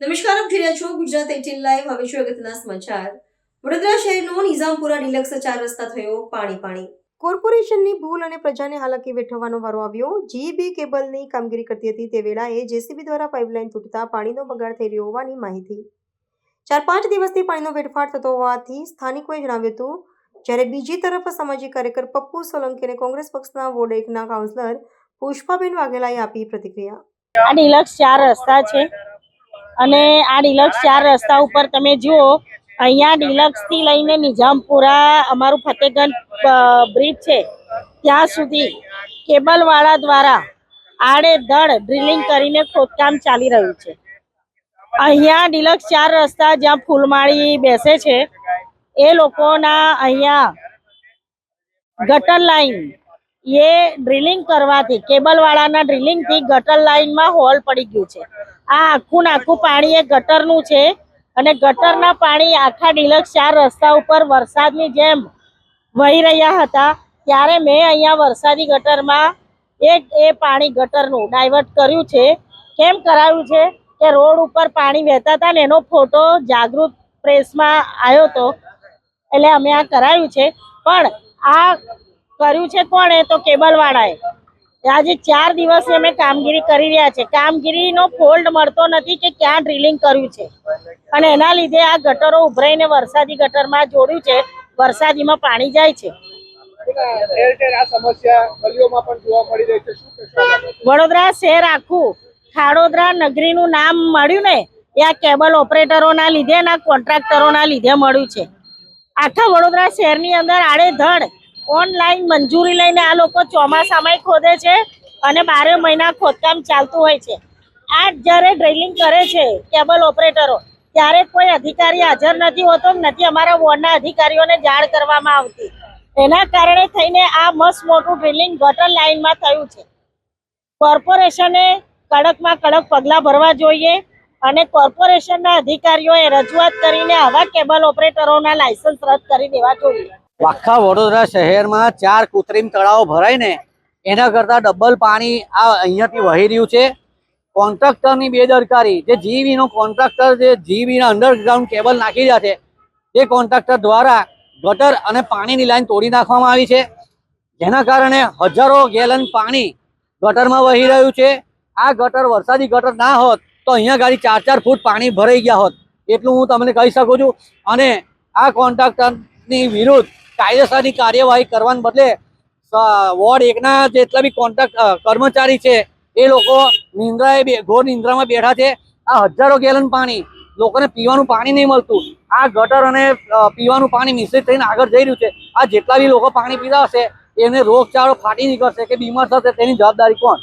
નમસ્કાર, આપ જોઈ છો ગુજરાત એટીન લાઈવ હવે છું સમાચાર? વડોદરા શહેરનો નિઝામપુરા ડિલક્સ ચાર રસ્તા થયો પાણી પાણી. કોર્પોરેશનની ભૂલ અને પ્રજાને હાલાકી વેઠવવાનો વારો આવ્યો. જીબી કેબલની કામગીરી કરતી હતી તે વેળાએ જેસીબી દ્વારા પાઇપલાઇન તૂટતા પાણીનો બગાડ થઈ રહ્યો હોવાની માહિતી. ચાર પાંચ દિવસથી પાણીનો વેડફાટ થતો હોવાથી સ્થાનિકોએ જણાવ્યું હતું, જ્યારે બીજી તરફ સામાજિક કાર્યકર પપ્પુ સોલંકી અને કોંગ્રેસ પક્ષના વોર્ડ એકના કાઉન્સિલર પુષ્પાબેન વાઘેલાએ આપી પ્રતિક્રિયા. આ ડિલક્સ ચાર રસ્તા છે. અને આ ડિલક્સ ચાર રસ્તા ઉપર તમે જુઓ, અહીંયા ડિલક્સથી લઈને નિઝામપુરા, અમારું ફતેહગંજ બ્રિજ છે. ત્યાં સુધી કેબલવાળા દ્વારા આડેધડ ડ્રિલિંગ કરીને ખોદકામ ચાલી રહ્યું છે. અહીંયા ડિલક્સ ચાર રસ્તા જ્યાં ફૂલમાળી બેસે છે, એ લોકોના અહીંયા ગટર લાઈન એ ડ્રિલિંગ કરવાથી કેબલ વાળાના ડ્રિલિંગથી ગટર લાઈનમાં હોલ પડી ગયું છે. આ આખું નાખું પાણી એ ગટરનું છે અને ગટરના પાણી આખા ડિલક્સ ચાર રસ્તા ઉપર વરસાદની જેમ વહી રહ્યા હતા, ત્યારે મેં અહીંયા વરસાદી ગટરમાં એક એ પાણી ગટરનું ડાયવર્ટ કર્યું છે. કેમ કરાયું છે કે રોડ ઉપર પાણી વહેતા હતા ને એનો ફોટો જાગૃત પ્રેસમાં આવ્યો હતો, એટલે અમે આ કરાયું છે. પણ આ કર્યું છે કોણે તો કેબલ વાળાએ આજે ચાર દિવસે અમે કામગીરી કરી રહ્યા છે. કામગીરીનો ફોલ્ડ મળતો નથી કે ક્યાં ડ્રિલિંગ કર્યું છે. અને એના લીધે આ ગટરો ઉભરાઈને વરસાદી ગટરમાં જોડ્યું છે. વરસાદીમાં પાણી જાય છે? વડોદરા શહેર આખું ખાડોદરા નગરીનું નામ મળ્યું ને એ આ કેબલ ઓપરેટરોના લીધે ના કોન્ટ્રાક્ટરોના લીધે મળ્યું છે. આખા વડોદરા શહેરની અંદર આડેધડ ઓનલાઈન મંજૂરી લઈને આ લોકો ચોમાસામાં ખોદે છે અને બારે મહિના ખોદકામ ચાલતું હોય છે. આ જ્યારે ડ્રિલિંગ કરે છે કેબલ ઓપરેટરો ત્યારે કોઈ અધિકારી હાજર નથી હોતો નથી અમારા વોર્ડના અધિકારીઓને જાણ કરવામાં આવતી. એના કારણે થઈને આ મસ્ત મોટું ડ્રિલિંગ ગટર લાઈનમાં થયું છે. કોર્પોરેશને કડકમાં કડક પગલાં ભરવા જોઈએ. અને કોર્પોરેશનના અધિકારીઓએ રજૂઆત કરીને આવા કેબલ ઓપરેટરોના લાયસન્સ રદ કરી દેવા જોઈએ. આખા વડોદરા શહેરમાં ચાર કૃત્રિમ તળાવો ભરાય ને એના કરતાં ડબલ પાણી આ અહીંયાથી વહી રહ્યું છે. કોન્ટ્રાક્ટરની બેદરકારી, જે જીવીનો કોન્ટ્રાક્ટર જે જીવીના અંડરગ્રાઉન્ડ કેબલ નાખી રહ્યા છે, તે કોન્ટ્રાક્ટર દ્વારા ગટર અને પાણીની લાઈન તોડી નાખવામાં આવી છે. જેના કારણે હજારો ગેલન પાણી ગટરમાં વહી રહ્યું છે. આ ગટર વરસાદી ગટર ના હોત તો અહીંયા ગાડી ચાર ચાર ફૂટ પાણી ભરાઈ ગયા હોત. એટલું હું તમને કહી શકું છું. અને આ કોન્ટ્રાક્ટરની વિરુદ્ધ કાયદેસરની કાર્યવાહી કરવાને બદલે વોર્ડ એકના જેટલા બી કોન્ટ્રાક્ટ કર્મચારી છે, એ લોકો નિંદ્રાએ ઘોર નિંદ્રામાં બેઠા છે. આ હજારો ગેલન પાણી લોકોને પીવાનું પાણી નહીં મળતું. આ ગટર અને પીવાનું પાણી મિશ્રિત થઈને આગળ જઈ રહ્યું છે. આ જેટલા બી લોકો પાણી પીતા હશે, એને રોગચાળો ફાટી નીકળશે કે બીમાર થશે, તેની જવાબદારી કોણ?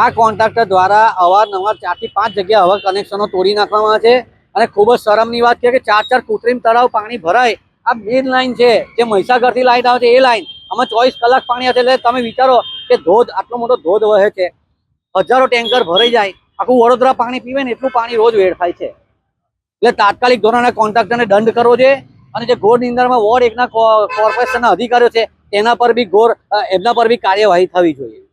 આ કોન્ટ્રાક્ટર દ્વારા અવારનવાર ચારથી પાંચ જગ્યા હવા કનેક્શનો તોડી નાખવામાં છે અને ખૂબ જ શરમની વાત છે કે ચાર ચાર કૃત્રિમ તળાવ પાણી ભરાય. આ મેઇન લાઈન છે. જે મહીસાગરથી લાઈન આવે છે એ લાઈન આમાં ચોવીસ કલાક પાણી હશે એટલે તમે વિચારો કે ધોધ આટલો મોટો ધોધ વહે છે. હજારો ટેન્કર ભરાઈ જાય. આખું વડોદરા પાણી પીવે ને એટલું પાણી રોજ વેડફાય છે. એટલે તાત્કાલિક ધોરણે કોન્ટ્રાક્ટરને દંડ કરવો જોઈએ. અને જે ઘોર નિંદરમાં વોર્ડ એકના કોર્પોરેશનના અધિકારીઓ છે તેના પર બી ગોર એમના પર બી કાર્યવાહી થવી જોઈએ.